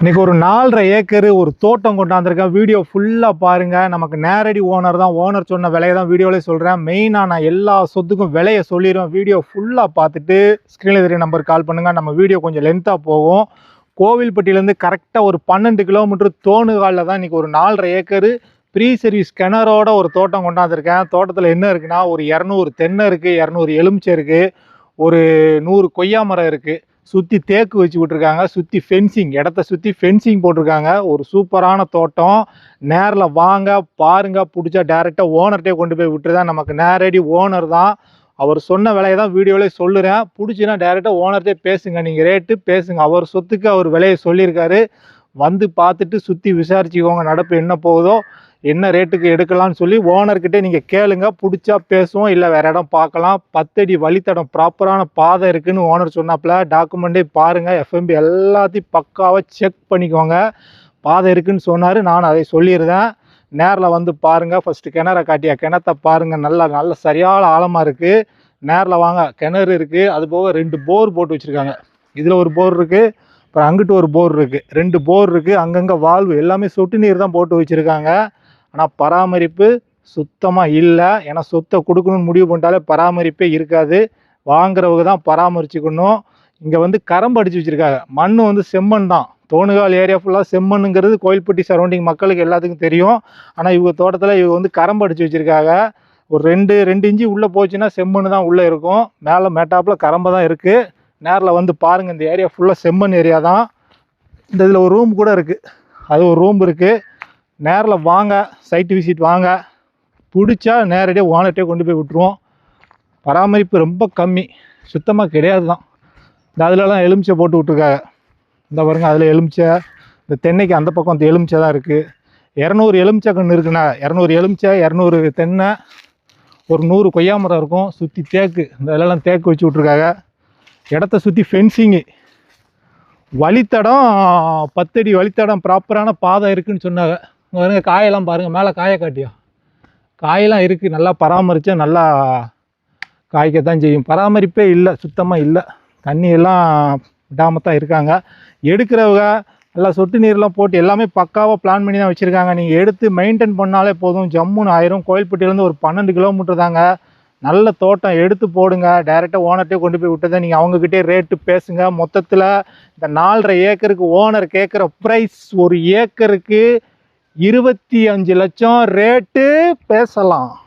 இன்றைக்கி ஒரு நாலரை ஏக்கர் ஒரு தோட்டம் கொண்டாந்துருக்கேன். வீடியோ ஃபுல்லாக பாருங்கள் நமக்கு நேரடி ஓனர் தான். ஓனர் சொன்ன விலையை தான் வீடியோவிலே சொல்கிறேன் மெயினாக நான் எல்லா சொத்துக்கும் விலையை சொல்லிடுவேன். வீடியோ ஃபுல்லாக பார்த்துட்டு ஸ்க்ரீனில் தெரிய நம்பர் கால் பண்ணுங்கள் நம்ம வீடியோ கொஞ்சம் லென்த்தாக போகும். கோவில்பட்டியிலேருந்து கரெக்டாக ஒரு பன்னெண்டு கிலோமீட்டர் தோணுகாலில் தான் இன்றைக்கி ஒரு நாலரை ஏக்கர் ப்ரீ சர்வீஸ் கிணறோட ஒரு தோட்டம் கொண்டாந்துருக்கேன். தோட்டத்தில் என்ன இருக்குன்னா ஒரு இரநூறு தென்னை இருக்குது இரநூறு எலுமிச்சை இருக்குது ஒரு நூறு கொய்யா மரம் இருக்குது சுற்றி தேக்கு வச்சு விட்ருக்காங்க சுற்றி ஃபென்சிங் இடத்த சுற்றி ஃபென்சிங் போட்டிருக்காங்க. ஒரு சூப்பரான தோட்டம். நேரில் வாங்க பாருங்க பிடிச்சா டேரெக்டாக ஓனர்கிட்டே கொண்டு போய் விட்டுருதான் நமக்கு நேரடி ஓனர் தான். அவர் சொன்ன விலையை தான் வீடியோவிலே சொல்லுறேன். பிடிச்சினா டேரெக்டாக ஓனர்கிட்டே பேசுங்க. நீங்கள் ரேட்டு பேசுங்க. அவர் சொத்துக்கு அவர் விலையை சொல்லியிருக்காரு. வந்து பார்த்துட்டு சுற்றி விசாரிச்சுக்கோங்க நடப்பு என்ன போகுதோ. என்ன ரேட்டுக்கு எடுக்கலாம்னு சொல்லி ஓனர்கிட்டே நீங்கள் கேளுங்க. பிடிச்சா பேசுவோம். இல்லை வேறு இடம் பார்க்கலாம். பத்தடி வழித்தடம் ப்ராப்பரான பாதை இருக்குதுன்னு ஓனர் சொன்னாப்புல. டாக்குமெண்ட்டே பாருங்கள் எஃப்எம்பி எல்லாத்தையும் பக்காவாக செக் பண்ணிக்கோங்க. பாதை இருக்குன்னு சொன்னார். நான் அதை சொல்லியிருந்தேன். நேரில் வந்து பாருங்கள் ஃபஸ்ட்டு கிணற காட்டியா கிணத்த பாருங்கள் நல்லா நல்ல சரியான ஆழமாக இருக்குது நேரில் வாங்க. கிணறு இருக்குது அது போக ரெண்டு போர் போட்டு வச்சுருக்காங்க. இதில் ஒரு போர் இருக்குது அப்புறம் அங்கிட்டு ஒரு போர் இருக்குது ரெண்டு போர் இருக்குது அங்கங்கே வால்வு எல்லாமே சொட்டு நீர் தான் போட்டு வச்சுருக்காங்க. ஆனால் பராமரிப்பு சுத்தமாக இல்லை. ஏன்னா சொத்தை கொடுக்கணும்னு முடிவு பண்ணிட்டாலே பராமரிப்பே இருக்காது. வாங்குறவங்க தான் பராமரிச்சுக்கணும். இங்கே வந்து கரம்பு அடித்து வச்சுருக்காங்க. மண் வந்து செம்மண் தான். தோணுகால் ஏரியா ஃபுல்லாக செம்மண்ணுங்கிறது கோயில்பட்டி சரௌண்டிங் மக்களுக்கு எல்லாத்துக்கும் தெரியும். ஆனால் இவங்க தோட்டத்தில் இவங்க வந்து கரம்பு அடித்து வச்சுருக்காங்க. ஒரு ரெண்டு ரெண்டு இன்ச்சு உள்ளே போச்சுன்னா செம்மண் தான் உள்ளே இருக்கும். மேலே மேட்டாப்பில் கரம்பு தான் இருக்குது நேரில் வந்து பாருங்கள் இந்த ஏரியா ஃபுல்லாக செம்மண் ஏரியா தான். இந்த இதில் ஒரு ரூம் கூட இருக்குது அது ஒரு ரூம் இருக்குது நேரில் வாங்க சைட்டு விசிட் வாங்க. பிடிச்சா நேரடியாக ஓனர்கிட்டே கொண்டு போய் விட்டுருவோம். பராமரிப்பு ரொம்ப கம்மி. சுத்தமாக கிடையாது தான் இந்த அதிலலாம் எலுமிச்சை போட்டு விட்ருக்காங்க இந்த பாருங்க அதில் எலுமிச்சை. இந்த தென்னைக்கு அந்த பக்கம் இந்த எலுமிச்சை தான் இருக்குது இரநூறு எலுமிச்சை கன்று இருக்குண்ணா. இரநூறு எலுமிச்சை இரநூறு தென்னை ஒரு நூறு கொய்யா மரம் இருக்கும். சுற்றி தேக்கு. இந்த இதெல்லாம் தேக்கு வச்சு விட்ருக்காங்க இடத்த சுற்றி ஃபென்சிங்கு வழித்தடம் பத்தடி வழித்தடம் ப்ராப்பரான பாதை இருக்குன்னு சொன்னாங்க. இங்கே பாருங்க காயெல்லாம் பாருங்கள் மேலே காய காட்டியா? காயெல்லாம் இருக்குது நல்லா பராமரித்தா நல்லா காய்க்கத்தான் செய்யும். பராமரிப்பே இல்லை சுத்தமாக இல்லை. தண்ணியெல்லாம் விடாமல் தான் இருக்காங்க. எடுக்கிறவங்க நல்லா சொட்டு நீர்லாம் போட்டு எல்லாமே பக்காவாக பிளான் பண்ணி தான் வச்சுருக்காங்க. நீங்கள் எடுத்து மெயின்டைன் பண்ணாலே போதும். ஜம்முன்னு ஆயிரும். கோயில்பட்டியிலேருந்து ஒரு பன்னெண்டு கிலோமீட்டர் தாங்க. நல்ல தோட்டம் எடுத்து போடுங்க. டைரெக்டாக ஓனர்கிட்டே கொண்டு போய் விட்டதை நீங்கள் அவங்கக்கிட்டே ரேட்டு பேசுங்க. மொத்தத்தில் இந்த நாலரை ஏக்கருக்கு ஓனர் கேட்குற ப்ரைஸ் ஒரு ஏக்கருக்கு இருபத்தி அஞ்சு லட்சம் ரேட்டு பேசலாம்.